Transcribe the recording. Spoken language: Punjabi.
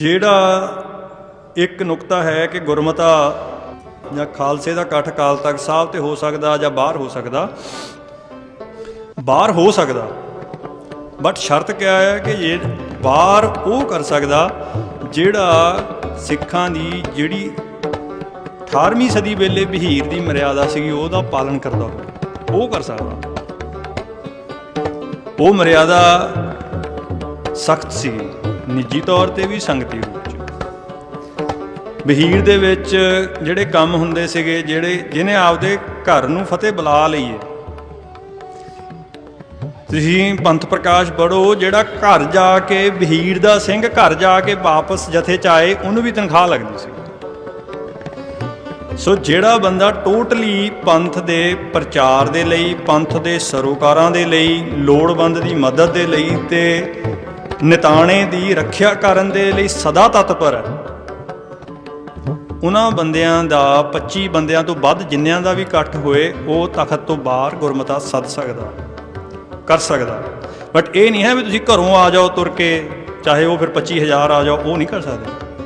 ਜਿਹੜਾ ਇੱਕ ਨੁਕਤਾ ਹੈ ਕਿ ਗੁਰਮਤਾ ਜਾਂ ਖਾਲਸੇ ਦਾ ਇਕੱਠ ਕਾਲ ਤਖ਼ਤ ਸਾਹਿਬ ਤੇ ਹੋ ਸਕਦਾ ਜਾਂ ਬਾਹਰ ਹੋ ਸਕਦਾ। ਬਾਹਰ ਹੋ ਸਕਦਾ। ਬਟ ਸ਼ਰਤ ਕਿਆ ਹੈ ਕਿ ਇਹ ਬਾਹਰ ਉਹ ਕਰ ਸਕਦਾ ਜਿਹੜਾ ਸਿੱਖਾਂ ਦੀ ਜਿਹੜੀ 18ਵੀਂ ਸਦੀ ਵੇਲੇ ਬਹੀਰ ਦੀ ਮਰਿਆਦਾ ਸੀਗੀ, ਉਹਦਾ ਪਾਲਨ ਕਰਦਾ ਹੋਵੇ। ਉਹ ਕਰ ਸਕਦਾ। ਉਹ ਮਰਿਆਦਾ ਸਖਤ ਸੀ ਨਿੱਜੀ ਤੌਰ ਤੇ ਵੀ ਸੰਗਤੀ ਰੂਪ ਚ ਬਹੀਰ ਦੇ ਵਿੱਚ ਜਿਹੜੇ ਕੰਮ ਹੁੰਦੇ ਸੀਗੇ, ਜਿਹੜੇ ਜਿਹਨੇ ਆਪਦੇ ਘਰ ਨੂੰ ਫਤਿਹ ਬੁਲਾ ਲਈਏ। ਤੁਸੀਂ ਪੰਥ ਪ੍ਰਕਾਸ਼ ਪੜੋ ਜਿਹੜਾ ਘਰ ਜਾ ਕੇ, ਬਹੀਰ ਦਾ ਸਿੰਘ ਘਰ ਜਾ ਕੇ ਵਾਪਸ ਜਥੇ ਚ ਆਏ, ਉਹਨੂੰ ਵੀ ਤਨਖਾਹ ਲੱਗਦੀ ਸੀ। ਸੋ ਜਿਹੜਾ ਬੰਦਾ ਟੋਟਲੀ ਪੰਥ ਦੇ ਪ੍ਰਚਾਰ ਦੇ ਲਈ, ਪੰਥ ਦੇ ਸਰੋਕਾਰਾਂ ਦੇ ਲਈ, ਲੋੜਵੰਦ ਦੀ ਮਦਦ ਦੇ ਲਈ ਤੇ ਨਿਤਾਣੇ ਦੀ ਰੱਖਿਆ ਕਰਨ ਦੇ ਲਈ ਸਦਾ ਤਤਪਰ। ਹੈ ਉਹਨਾਂ ਬੰਦਿਆਂ ਦਾ 25 ਬੰਦਿਆਂ ਤੋਂ ਵੱਧ ਜਿੰਨਿਆਂ ਦਾ ਵੀ ਇਕੱਠ ਹੋਏ, ਉਹ ਤਖਤ ਤੋਂ ਬਾਹਰ ਗੁਰਮਤਾ ਸੱਦ ਸਕਦਾ, ਕਰ ਸਕਦਾ। ਬਟ ਇਹ ਨਹੀਂ ਹੈ ਵੀ ਤੁਸੀਂ ਘਰੋਂ ਆ ਜਾਓ ਤੁਰ ਕੇ, ਚਾਹੇ ਉਹ ਫਿਰ 25000 ਆ ਜਾਓ, ਉਹ ਨਹੀਂ ਕਰ ਸਕਦੇ।